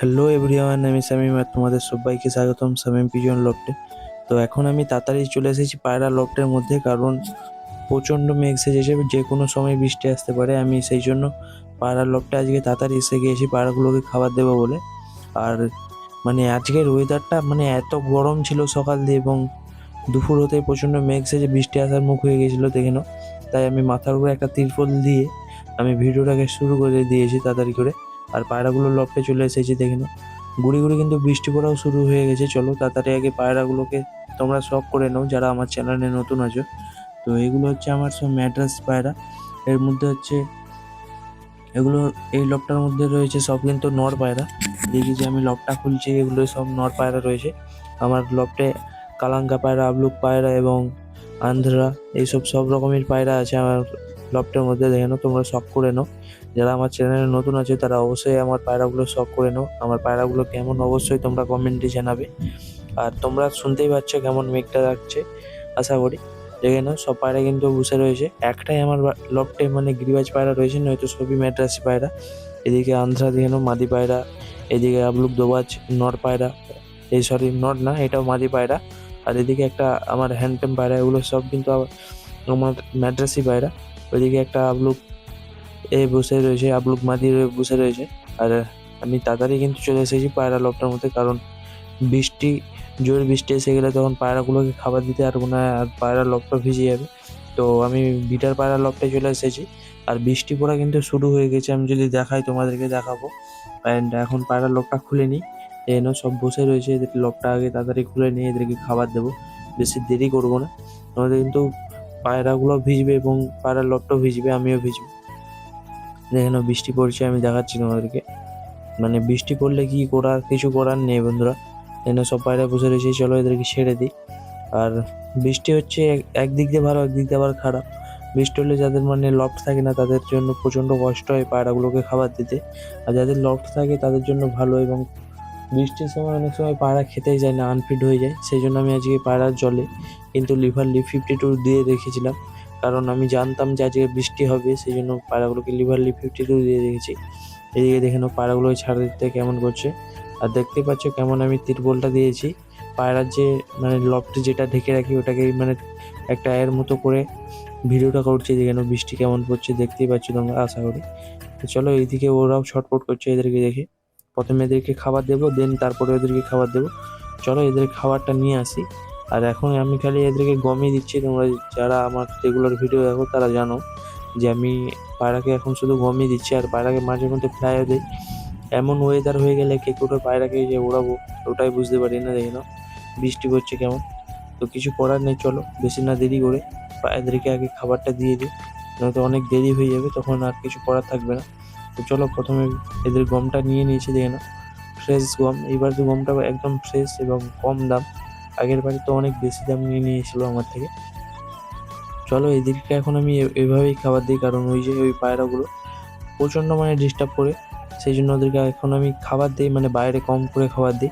Hello everyone আমি শামিম আর তোমাদের সবাইকে স্বাগতম শামিম পিজন লফটে তো এখন আমি তাড়াতাড়ি চলে এসেছি পায়রা লফটের মধ্যে, কারণ প্রচণ্ড মেঘ সেজেছে, যে কোনো সময় বৃষ্টি আসতে পারে। আমি সেই জন্য পায়রা লফটে আজকে তাড়াতাড়ি এসে গিয়েছি পায়রাগুলোকে খাবার দেবো বলে। আর মানে আজকের ওয়েদারটা মানে এত গরম ছিল সকাল দিয়ে এবং দুপুর হতে প্রচণ্ড মেঘ সেজে বৃষ্টি আসার মুখ হয়ে গেছিল দেখে তাই আমি মাথার উপরে একটা তিরপল দিয়ে আমি ভিডিওটাকে শুরু করে দিয়েছি তাড়াতাড়ি করে। আর পায়রাগুলো লফটে চলে এসেছি, দেখে নাও। গুড়ি গুড়ি কিন্তু বৃষ্টি পড়াও শুরু হয়ে গেছে, চলো তাড়াতাড়ি আগে পায়রাগুলোকে তোমরা শখ করে নাও, যারা আমার চ্যানেলে নতুন আছো। তো এগুলো হচ্ছে আমার সব ম্যাড্রাস পায়রা। এর মধ্যে হচ্ছে, এগুলো, এই লকটার মধ্যে রয়েছে সব কিন্তু নর পায়রা। দেখি যে আমি লকটা খুলছি, এগুলো সব নর পায়রা রয়েছে। আমার লকটে কালাঙ্কা পায়রা, আবলুক পায়রা এবং আন্ধ্রা, এইসব সব রকমের পায়রা আছে আমার লকটের মধ্যে দেখে নাও, তোমরা শখ করে নাও। যারা আমার চ্যানেলে নতুন আছে, তারা অবশ্যই আমার পায়রাগুলো শখ করে নাও। আমার পায়রাগুলো কেমন, অবশ্যই তোমরা কমেন্টে জানাবে। আর তোমরা শুনতেই পাচ্ছ কেমন মেঘটা যাচ্ছে আশা করি। দেখে নাও, সব পায়রা কিন্তু বসে রয়েছে। একটাই আমার লফটে মানে গিরিবাজ পায়রা রয়েছে, নয়তো সবই ম্যাড্রাসি পায়রা। এদিকে আন্ধ্রা দেখে নাও, মাদি পায়রা। এদিকে আবলুক দোবাজ, নর পায়রা। এই সরি নট না, এটাও মাদি পায়রা। আর এদিকে একটা আমার হ্যান্ডপেম পায়রা, এগুলো সব কিন্তু আমার ম্যাড্রাসি পায়রা। ওইদিকে একটা আবলুক এ বসে রয়েছে, আবলুক মাদি বসে রয়েছে। আর আমি তাড়াতাড়ি কিন্তু চলে এসেছি পায়রা লবটার মধ্যে, কারণ বৃষ্টি, জোর বৃষ্টি এসে গেলে তখন পায়রাগুলোকে খাবার দিতে পারব না আর পায়রা লবটা ভিজে যাবে। তো আমি বিটার পায়রা লবটায় চলে এসেছি। আর বৃষ্টি পড়া কিন্তু শুরু হয়ে গেছে, আমি যদি দেখাই তোমাদেরকে দেখাবো। অ্যান্ড এখন পায়রা লবটা খুলে নিই। এন সব বসে রয়েছে, এদের লবটা আগে তাড়াতাড়ি খুলে নিয়ে এদেরকে খাবার দেবো। বেশি দেরি করব না। আমাদের কিন্তু পায়রাগুলো ভিজবে এবং পায়রার লবটাও ভিজবে, আমিও ভিজবো। দেখে বৃষ্টি পড়ছে, আমি দেখাচ্ছি তোমাদেরকে। মানে বৃষ্টি পড়লে কি করার, কিছু করার নেই বন্ধুরা। এনে সব পায়রা বসে রয়েছে, চলো এদেরকে ছেড়ে দিই। আর বৃষ্টি হচ্ছে এক- একদিক দিয়ে ভালো, একদিক দিয়ে আবার খারাপ। বৃষ্টি হলে যাদের মানে লফট থাকে না, তাদের জন্য প্রচণ্ড কষ্ট হয় পায়রাগুলোকে খাবার দিতে। আর যাদের লফট থাকে, তাদের জন্য ভালো এবং বৃষ্টির সময় অনেক সময় পায়রা খেতেই যায় না আনফিট হয়ে যায়। সেই জন্য আমি আজকে পায়রার জলে কিন্তু লিভার লি ফিফটি টু দিয়ে রেখেছিলাম। কারণ আমি জানতাম যে আজকে বৃষ্টি হবে সেই জন্য পায়রাগুলোকে লিভারলি ফিফটি টু দিয়ে রেখেছি। এদিকে দেখে নাও পায়রাগুলোকে ছাড়া দিতে কেমন করছে। আর দেখতেই পাচ্ছ কেমন আমি তিরপলটা দিয়েছি। পায়রার যে মানে লফট যেটা ঢেকে রাখি, ওটাকে মানে একটা এর মতো করে ভিডিওটা করছি। দেখে নাও বৃষ্টি কেমন পড়ছে, দেখতেই পাচ্ছ তোমরা, আশা করি। তো চলো এইদিকে ওরাও ছটপট করছে এদেরকে দেখে। প্রথমে এদেরকে খাবার দেবো দেন তারপরে ওদেরকে খাবার দেবো। চলো এদের খাবারটা নিয়ে আসি। আর এখন আমি খালি এদেরকে গমই দিচ্ছি, তোমরা যারা আমার রেগুলার ভিডিও দেখো তারা জানো যে আমি পায়রাকে এখন শুধু গমই দিচ্ছি আর পায়রাকে মাঝে মধ্যে ফ্লাইও দিই। এমন ওয়েদার হয়ে গেলে কে কোটো পায়রাকে যে ওড়াবো ওটাই বুঝতে পারি না, দেখে নাও। বৃষ্টি পড়ছে কেমন? তো কিছু করার নেই, চলো বেশি না দেরি করে এদেরকে আগে খাবারটা দিয়ে দিই। নয়তো অনেক দেরি হয়ে যাবে, তখন আর কিছু করার থাকবে না। তো চলো প্রথমে এদের গমটা নিয়ে নিয়েছি, দেখে না ফ্রেশ গম। এইবার তো গমটা একদম ফ্রেশ এবং কম দাম। আগের বারে তো অনেক বেশি দাম নিয়ে নিয়েছিল আমার থেকে। চলো এদেরকে এখন আমি এভাবেই খাবার দিই, কারণ ওই যে ওই পায়রাগুলো প্রচণ্ড মানে ডিস্টার্ব করে। সেই জন্য ওদেরকে এখন আমি খাবার দিই মানে বাইরে কম করে খাবার দিই।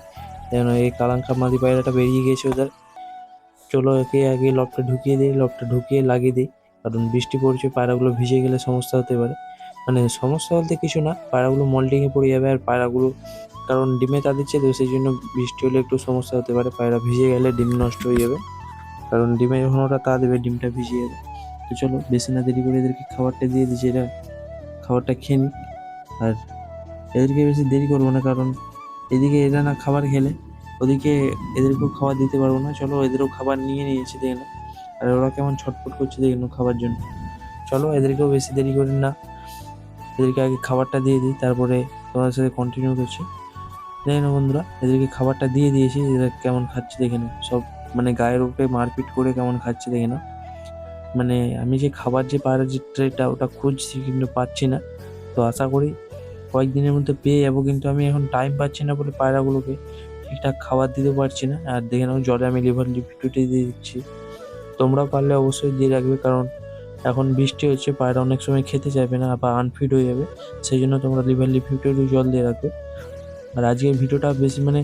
যেন এই কালাঙ্কা মাদি পায়রাটা বেরিয়ে গেছে ওদের। চলো একে আগে লকটা ঢুকিয়ে দিই, লকটা ঢুকিয়ে লাগিয়ে দিই। কারণ বৃষ্টি পড়ছে, পায়রাগুলো ভিজে গেলে সমস্যা হতে পারে। মানে সমস্যা বলতে কিছু না, পায়রাগুলো মল্টিংয়ে পড়ে যাবে আর পায়রাগুলো, কারণ ডিমে তা দিচ্ছে তো সেই জন্য বৃষ্টি হলে একটু সমস্যা হতে পারে, পায়রা ভিজে গেলে ডিম নষ্ট হয়ে যাবে। কারণ ডিমে যখন ওটা তা দেবে, ডিমটা ভিজে যাবে। তো চলো, বেশি না দেরি করে এদেরকে খাবারটা দিয়ে দিচ্ছি এটা খাবারটা খেয়ে নিক। আর এদেরকে বেশি দেরি করব না, কারণ এদিকে এরা না খাবার খেলে, ওদিকে এদেরকেও খাবার দিতে পারব না। চলো, এদেরও খাবার নিয়ে নিয়েছি, দেখে। আর ওরা কেমন ছটফট করছে, দেখে খাবার জন্য। চলো, এদেরকেও বেশি দেরি করি না। এদেরকে আগে খাবারটা দিয়ে দিই, তারপরে তোমাদের সাথে কন্টিনিউ করছি। দেখে নাও বন্ধুরা, এদেরকে খাবারটা দিয়ে দিয়েছি, এরা কেমন খাচ্ছে দেখে না সব মানে গায়ের উপরে মারপিট করে কেমন খাচ্ছে দেখে না মানে আমি যে খাবার যে পায়রার যে ট্রেটা ওটা খুঁজছি কিন্তু পাচ্ছি না। তো আশা করি কয়েকদিনের মধ্যে পেয়ে যাব, কিন্তু আমি এখন টাইম পাচ্ছি না বলে পায়রাগুলোকে ঠিকঠাক খাবার দিতে পারছি না। আর দেখে নাও জলে আমি লিভার লিপিটুটি দিয়ে দিচ্ছি। তোমরাও পারলে অবশ্যই দিয়ে রাখবে, কারণ এখন বৃষ্টি হচ্ছে, পায়রা অনেক সময় খেতে চাইবে না বা আনফিট হয়ে যাবে, সেই জন্য তোমরা লিভার লিপিটুটি জল দিয়ে রাখবে। আর আজকের ভিডিওটা বেশি মানে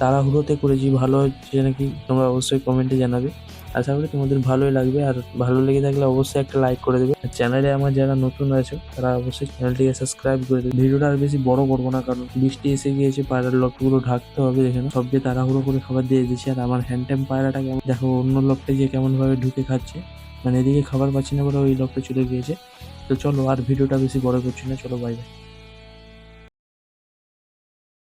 তাড়াহুড়োতে করেছি, ভালো হচ্ছে নাকি তোমরা অবশ্যই কমেন্টে জানাবে। আশা করি তোমাদের ভালোই লাগবে, আর ভালো লেগে থাকলে অবশ্যই একটা লাইক করে দেবে। আর চ্যানেলে আমার যারা নতুন আছে, তারা অবশ্যই চ্যানেলটিকে সাবস্ক্রাইব করে দেবে। ভিডিওটা আর বেশি বড় করব না, কারণ বৃষ্টি এসে গিয়েছে, পায়রার লকগুলো ঢাকতে হবে এখানে সবকে তাড়াহুড়ো করে খাবার দিয়ে দিচ্ছি আর আমার হ্যান্ড টাইম পায়রাটা কেমন, দেখো অন্য লকটে যে কেমনভাবে ঢুকে খাচ্ছে। মানে এদিকে খাবার পাচ্ছি না বলে ওই লোকটা চলে গিয়েছে। তো চলো আর ভিডিওটা বেশি বড় করছি না, চলো বাইরে বাই